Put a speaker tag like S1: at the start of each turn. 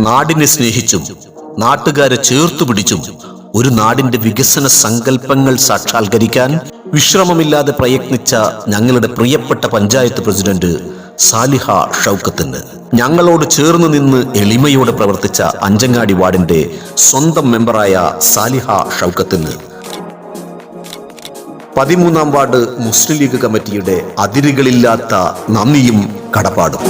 S1: നാടിനെ സ്നേഹിച്ചും നാട്ടുകാരെ ചേർത്തു പിടിച്ചും ഒരു നാടിന്റെ വികസന സങ്കല്പങ്ങൾ സാക്ഷാത്കരിക്കാൻ വിശ്രമമില്ലാതെ പ്രയത്നിച്ച ഞങ്ങളുടെ പ്രിയപ്പെട്ട പഞ്ചായത്ത് പ്രസിഡന്റ് സാലിഹ ഷൗക്കത്തിന്. ഞങ്ങളോട് ചേർന്ന് നിന്ന് എളിമയോടെ പ്രവർത്തിച്ച അഞ്ചങ്ങാടി വാർഡിന്റെ സ്വന്തം മെമ്പറായ സാലിഹ ഷൗക്കത്തിന്. പതിമൂന്നാം വാർഡ് മുസ്ലിം ലീഗ് കമ്മിറ്റിയുടെ അതിരുകളില്ലാത്ത നന്ദിയും കടപ്പാടും.